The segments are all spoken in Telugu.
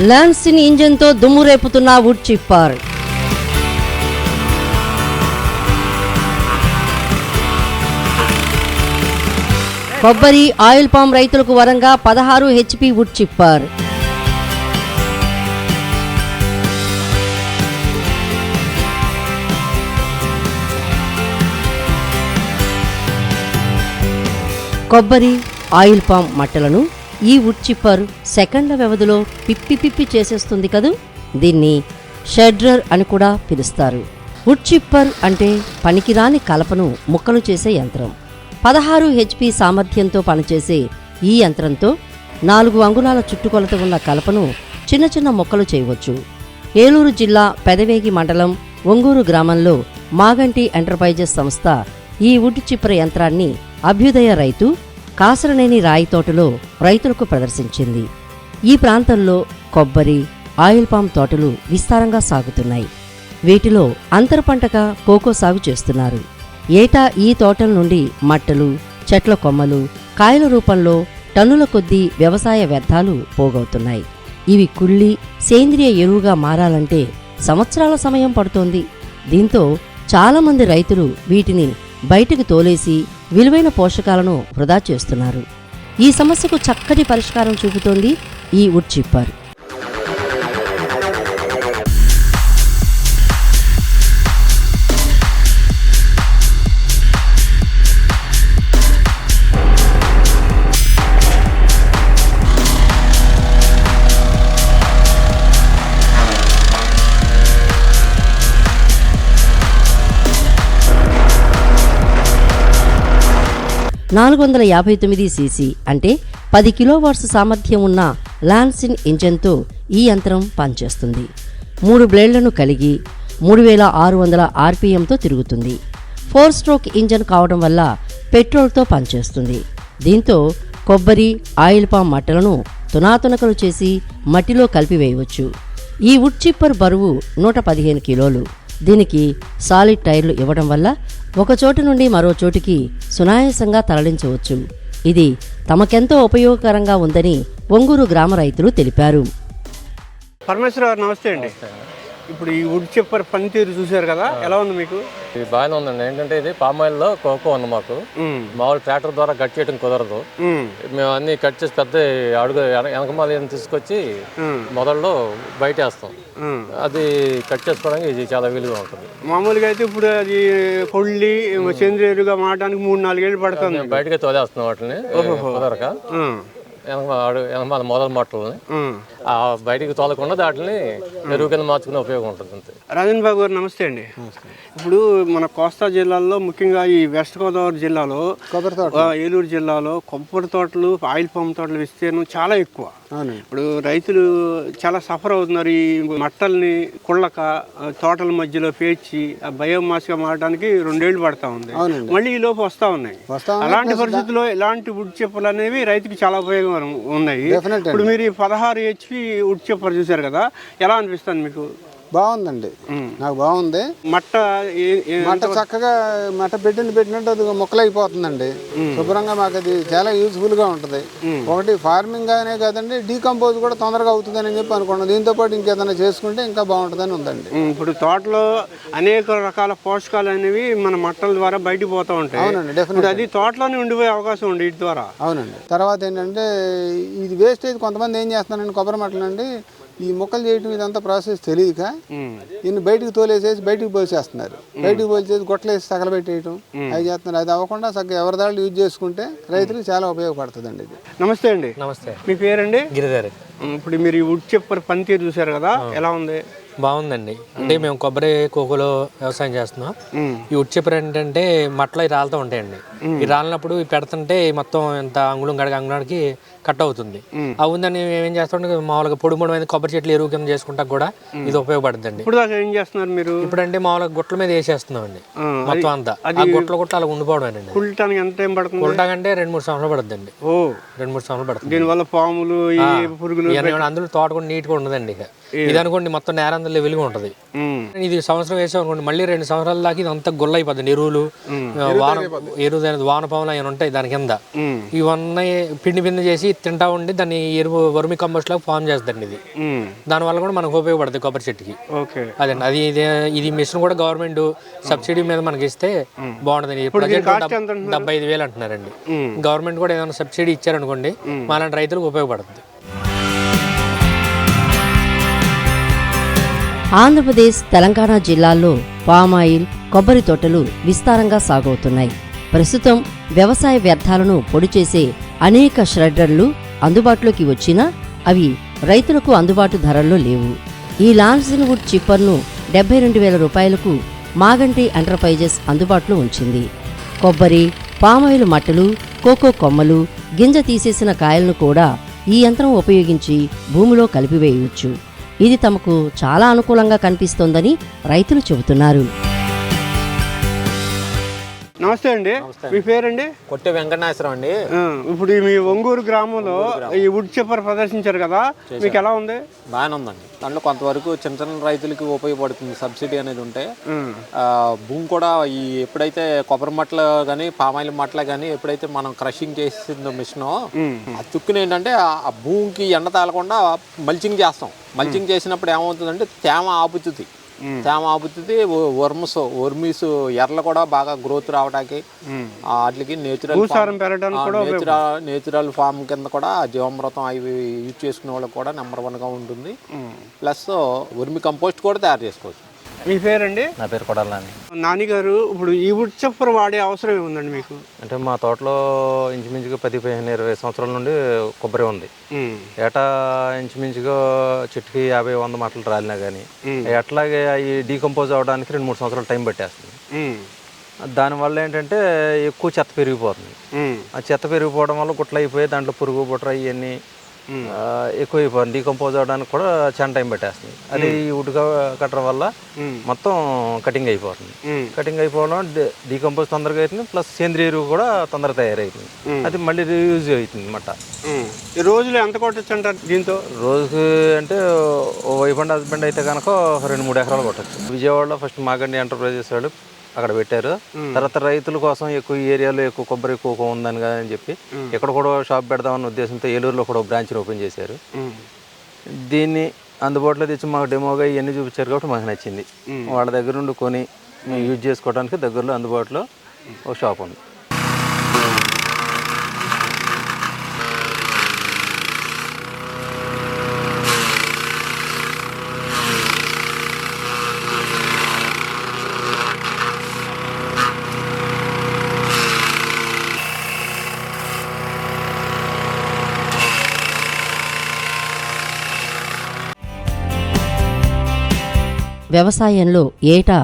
లాన్సిన్ ఇంజన్తో దుమ్ము రేపుతున్న వుడ్ చిప్పర్. కొబ్బరి ఆయిల్ పామ్ రైతులకు వరంగా పదహారు హెచ్పి వుడ్ చిప్పర్. కొబ్బరి ఆయిల్ పామ్ మట్టలను ఈ వుడ్ చిప్పర్ సెకండ్ల వ్యవధిలో పిప్పి పిప్పి చేసేస్తుంది కదూ? దీన్ని షెడ్రర్ అని కూడా పిలుస్తారు. వుడ్ చిప్పర్ అంటే పనికిరాని కలపను ముక్కలు చేసే యంత్రం. పదహారు హెచ్పి సామర్థ్యంతో పనిచేసే ఈ యంత్రంతో నాలుగు అంగుళాల చుట్టుకొలత ఉన్న కలపను చిన్న చిన్న మొక్కలు చేయవచ్చు. ఏలూరు జిల్లా పెదవేగి మండలం ఒంగూరు గ్రామంలో మాగంటి ఎంటర్ప్రైజెస్ సంస్థ ఈ వుడ్ చిప్పర యంత్రాన్ని అభ్యుదయ రైతు కాసరనేని రాయి తోటలో రైతులకు ప్రదర్శించింది. ఈ ప్రాంతంలో కొబ్బరి ఆయిల్ పామ్ తోటలు విస్తారంగా సాగుతున్నాయి. వీటిలో అంతర పంటగా కోకో సాగు చేస్తున్నారు. ఏటా ఈ తోటల నుండి మట్టలు చెట్ల కొమ్మలు కాయల రూపంలో టన్నుల కొద్దీ వ్యవసాయ వ్యర్థాలు పోగవుతున్నాయి. ఇవి కుళ్ళి సేంద్రియ ఎరువుగా మారాలంటే సంవత్సరాల సమయం పడుతోంది. దీంతో చాలామంది రైతులు వీటిని బయటకు తోలేసి విలువైన పోషకాలను వృధా చేస్తున్నారు. ఈ సమస్యకు చక్కటి పరిష్కారం చూపుతోంది ఈ వుడ్ చిప్పర్. నాలుగు వందల యాభై తొమ్మిది సీసీ అంటే పది కిలోవాట్స్ సామర్థ్యం ఉన్న లాన్సిన్ ఇంజన్తో ఈ యంత్రం పనిచేస్తుంది. మూడు బ్లేడ్లను కలిగి మూడు వేల ఆరు వందల ఆర్పిఎంతో తిరుగుతుంది. ఫోర్ స్ట్రోక్ ఇంజన్ కావడం వల్ల పెట్రోల్తో పనిచేస్తుంది. దీంతో కొబ్బరి ఆయిల్ పామ్ మట్టలను తునాతునకలు చేసి మట్టిలో కలిపివేయవచ్చు. ఈ వుడ్ చిప్పర్ బరువు నూట పదిహేను కిలోలు. దీనికి సాలిడ్ టైర్లు ఇవ్వడం వల్ల ఒక చోటు నుండి మరో చోటికి సునాయాసంగా తరలించవచ్చు. ఇది తమకెంతో ఉపయోగకరంగా ఉందని ఒంగూరు గ్రామ రైతులు తెలిపారు. పరమేశ్వర గారు నమస్తే అండి. ఇప్పుడు ఈ వుడ్ చెప్పర్ పనితీరు చూశారు కదా ఎలా ఉంది మీకు? ఇది బాగానే ఉందండి. ఏంటంటే ఇది పామాయిల్లో కోకో ఉంది మాకు. మామూలు ట్రాక్టర్ ద్వారా కట్ చేయడం కుదరదు. మేము అన్ని కట్ చేసి పెద్ద అడుగు వెన- వెనకమాల తీసుకొచ్చి మొదల్లో బయట వేస్తాం. అది కట్ చేసుకోవడానికి ఇది చాలా వీలుగా ఉంటుంది. మామూలుగా అయితే ఇప్పుడు అది కొళ్ళి సేంద్రియులుగా మారడానికి మూడు నాలుగేళ్ళు పడుతుంది. బయటకే తోలేస్తున్నాం వాటిని. కుదరక. మొదల మట్టలని. ఆ బయటికి తోలకుండా వాటిని ఎరువు కింద మార్చుకునే ఉపయోగం ఉంటుంది అంతే. రాజన్ బాబు గారు నమస్తే అండి. ఇప్పుడు మన కోస్తా జిల్లాల్లో ముఖ్యంగా ఈ వెస్ట్ గోదావరి జిల్లాలో కొబ్బరి తోట ఆ, ఏలూరు జిల్లాలో కొబ్బరి తోటలు ఆయిల్ పామ్ తోటలు విస్తీర్ణం చాలా ఎక్కువ. ఇప్పుడు రైతులు చాలా సఫర్ అవుతున్నారు ఈ మట్టల్ని కుళ్ళక తోటల మధ్యలో పేర్చి ఆ బయోమాస్గా మారడానికి రెండేళ్ళు పడతా ఉంది. మళ్ళీ ఈ లోపు వస్తా ఉన్నాయి. వస్తా ఉన్నాయి. అలాంటి పరిస్థితుల్లో ఇలాంటి వుడ్ చెప్పులు అనేవి రైతుకి చాలా ఉపయోగం ఉన్నాయి. ఇప్పుడు మీరు ఈ పదహారు హెచ్పి వుడ్ చెప్పలు చూశారు కదా ఎలా అనిపిస్తుంది మీకు? బాగుందండి. నాకు బాగుంది. మట్ట మట్ట చక్కగా మట్ట పెట్టింది పెట్టినట్టు అది మొక్కలైపోతుందండి. శుభ్రంగా మాకు అది చాలా యూస్ఫుల్గా ఉంటుంది ఒకటి ఫార్మింగ్ అనే కాదండి డీకంపోజ్ కూడా తొందరగా అవుతుందని చెప్పి అనుకున్నాం దీంతో పాటు ఇంకేదైనా చేసుకుంటే ఇంకా బాగుంటుందని ఉందండి. ఇప్పుడు తోటలో అనేక రకాల పోషకాలు అనేవి మన మట్టల ద్వారా బయటికి పోతూ ఉంటాయి. అవునండి డెఫినెట్ అది తోటలోనే ఉండిపోయే అవకాశం ఉంది వీటి ద్వారా. అవునండి. తర్వాత ఏంటంటే ఇది వేస్టేజ్ కొంతమంది ఏం చేస్తున్నారండి కొబ్బరి మట్టలండి ఈ మొక్కలు చేయటం ఇదంతా ప్రాసెస్ తెలియక. ఇన్ని బయటికి తోలేసేసి బయటికి పోసేస్తున్నారు. బయటికి పోసేసి గొట్టలేసి తగలబెట్టేయటం అవి చేస్తున్నారు. అది అవ్వకుండా చక్కగా ఎవరిదాళ్ళు యూజ్ చేసుకుంటే రైతులకు చాలా ఉపయోగపడుతుందండి ఇది. నమస్తే అండి. నమస్తే. మీ పేరండి? గిరిధారి. ఇప్పుడు మీరు ఈ వుడ్ చెప్పర్ పనితీరు చూశారు కదా ఎలా ఉంది? బాగుందండి. అంటే మేము. కొబ్బరి కోకోలో వ్యవసాయం చేస్తున్నాం. ఈ ఉచ్చిపర ఏంటంటే మట్టలు అవి రాలుతూ ఉంటాయండి. ఈ రాలినప్పుడు పెడుతుంటే మొత్తం ఇంత అంగుళం గడగ అంగుళానికి కట్ అవుతుంది. మేము. ఏం చేస్తాం మామూలుగా పొడి పొడి మీద కొబ్బరి చెట్లు ఎరువు కింద చేసుకుంటా కూడా ఇది ఉపయోగపడుతుందండి. ఇప్పుడు దాకా ఏం చేస్తున్నారు మీరు? ఇప్పుడంటే మామూలుగా గుట్ల మీద వేసేస్తున్నాం అండి మొత్తం అంతా. ఆ గుట్ల గుట్ల అలా ఎంత టైం పడుతుంది? కుల్టాకంటే రెండు మూడు సంవత్సరాలు పడుతుందండి. ఓ. రెండు మూడు సంవత్సరాలు పడుతుంది. దీనివల్ల పాములు ఈ పురుగులు అందులో తోట కూడా నీట్గా ఉండదండి ఇక. ఇది అనుకోండి మొత్తం నేరందరిలో వెలుగు ఉంటుంది. ఇది సంవత్సరం వేసాం అనుకోండి మళ్ళీ రెండు సంవత్సరాల దాకా ఇది అంతా గుల్ల అయిపోతుంది ఎరువులు వాన ఎరువు అనేది వానపాములు అవి ఉంటాయి దాని కింద. ఇవన్నీ పిండి పిండి చేసి తింటా ఉండి దాన్ని ఎరువు వర్మి కంపోస్ట్ లాగా ఫామ్ చేస్తుందండి ఇది. దానివల్ల కూడా మనకు ఉపయోగపడుతుంది కొబ్బరి చెట్టుకి. అదండి అది ఇది ఇది మిషన్ కూడా గవర్నమెంట్ సబ్సిడీ మీద మనకి ఇస్తే బాగుంటుంది? డెబ్బై ఐదు వేలు అంటున్నారండి. గవర్నమెంట్ కూడా ఏదైనా సబ్సిడీ ఇచ్చారనుకోండి మాలాంటి రైతులకు ఉపయోగపడుతుంది. ఆంధ్రప్రదేశ్ తెలంగాణ జిల్లాల్లో పామాయిల్ కొబ్బరి తోటలు విస్తారంగా సాగవుతున్నాయి. ప్రస్తుతం వ్యవసాయ వ్యర్థాలను పొడి చేసే అనేక ష్రెడ్డర్లు అందుబాటులోకి వచ్చినా అవి రైతులకు అందుబాటు ధరల్లో లేవు. ఈ లాన్సిన్ వుడ్ చిప్పర్ను డెబ్బై రెండు వేల రూపాయలకు మాగంటి ఎంటర్ప్రైజెస్ అందుబాటులో ఉంచింది. కొబ్బరి పామాయిల్ మట్టలు కోకో కొమ్మలు గింజ తీసేసిన కాయలను కూడా ఈ యంత్రం ఉపయోగించి భూమిలో కలిపివేయవచ్చు. ఇది తమకు చాలా అనుకూలంగా కనిపిస్తోందని రైతులు చెబుతున్నారు. నమస్తే అండి. మీ పేరండి? కొట్టే వెంకటనాశ్వరం అండి. ఇప్పుడు మీ ఒంగూరు గ్రామంలో ఈ వుడ్ చిప్పర్ ప్రదర్శించారు కదా. మీకు ఎలా ఉంది? బాగానే ఉందండి. దాంట్లో కొంతవరకు చిన్న చిన్న రైతులకి ఉపయోగపడుతుంది సబ్సిడీ అనేది ఉంటే. భూమి కూడా ఈ ఎప్పుడైతే కొబ్బరి మట్టలు కానీ పామాయిల్ మట్టలు కానీ ఎప్పుడైతే మనం క్రషింగ్ చేసిందో మిషన్ ఆ చుక్కుని ఏంటంటే ఆ- ఆ భూమికి ఎండ తాగకుండా మల్చింగ్ చేస్తాం. మల్చింగ్ చేసినప్పుడు ఏమవుతుందంటే తేమ ఆపుతుంది. తేమ ఆపుతుంది వర్మస్ వర్మీస్ ఎర్రలు కూడా బాగా గ్రోత్ రావడానికి వాటికి నేచురల్ నేచురల్ నేచురల్ ఫామ్ కింద కూడా జీవామృతం అవి యూజ్ చేసుకునే వాళ్ళకి కూడా నెంబర్ వన్గా ఉంటుంది. ప్లస్ ఉర్మి కంపోస్ట్ కూడా తయారు చేసుకోవచ్చు. మీ పేరండి? నా పేరు కొడాలని నానిగారు ఇప్పుడు ఈ వుడ్ చిప్పర్ వాడే అవసరం ఏముందండి మీకు? అంటే మా తోటలో ఇంచుమించుగా పది పదిహేను ఇరవై సంవత్సరాల నుండి కొబ్బరి ఉంది. ఏటా ఇంచుమించుగా చెట్టుకి యాభై వంద మట్టలు రాలినా కానీ ఎట్లాగే అవి డీకంపోజ్ అవ్వడానికి రెండు మూడు సంవత్సరాలు టైం పట్టేస్తుంది. దానివల్ల ఏంటంటే ఎక్కువ చెత్త పెరిగిపోతుంది. ఆ చెత్త పెరిగిపోవడం వల్ల గుట్లు అయిపోయి దాంట్లో పురుగు బుట్ర ఇవన్నీ ఎక్కువ అయిపోతుంది డీకంపోజ్ అవ్వడానికి కూడా చాలా టైం పెట్టేస్తుంది. అది వుడ్ కట్టడం వల్ల మొత్తం కటింగ్ అయిపోతుంది. కటింగ్ అయిపోవడం డీకంపోజ్ తొందరగా అవుతుంది ప్లస్ సేంద్రియ ఎరువు కూడా తొందరగా తయారవుతుంది అది మళ్ళీ రీయూజ్ అవుతుంది. ఈ రోజులు ఎంత కొట్టచ్చు అంటారు దీంతో? రోజుకి అంటే ఓ వైఫ్ అండ్ హస్బెండ్ అయితే కనుక రెండు మూడు ఎకరాలు కొట్టచ్చు. విజయవాడలో ఫస్ట్ మాగండి ఎంటర్ప్రైజెస్ వాళ్ళు అక్కడ పెట్టారు. తర్వాత రైతుల కోసం ఎక్కువ ఏరియాలో ఎక్కువ కొబ్బరి ఎక్కువ ఉందని కదా అని చెప్పి ఇక్కడ కూడా షాప్ పెడదామన్న ఉద్దేశంతో ఏలూరులో కూడా బ్రాంచ్ ఓపెన్ చేశారు. దీన్ని అందుబాటులో తెచ్చి మాకు డెమోగా ఇవన్నీ చూపించారు కాబట్టి మాకు నచ్చింది. వాళ్ళ దగ్గర నుండి కొని యూజ్ చేసుకోవడానికి దగ్గరలో అందుబాటులో ఒక షాప్ ఉంది. వ్యవసాయంలో ఏటా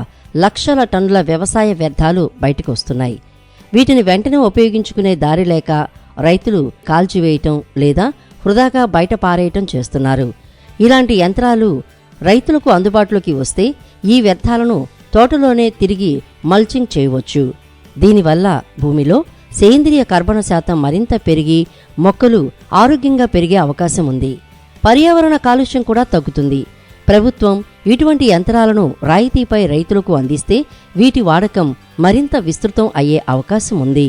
లక్షల టన్నుల వ్యవసాయ వ్యర్థాలు బయటకు వస్తున్నాయి వీటిని వెంటనే ఉపయోగించుకునే దారి లేక రైతులు కాల్చివేయటం లేదా వృధాగా బయట పారేయటం చేస్తున్నారు. ఇలాంటి యంత్రాలు రైతులకు అందుబాటులోకి వస్తే ఈ వ్యర్థాలను తోటలోనే తిరిగి మల్చింగ్ చేయవచ్చు. దీనివల్ల భూమిలో సేంద్రియ కర్బన శాతం మరింత పెరిగి మొక్కలు ఆరోగ్యంగా పెరిగే అవకాశం ఉంది. పర్యావరణ కాలుష్యం కూడా తగ్గుతుంది. ప్రభుత్వం ఇటువంటి యంత్రాలను రాయితీపై రైతులకు అందిస్తే వీటి వాడకం మరింత విస్తృతం అయ్యే అవకాశం ఉంది.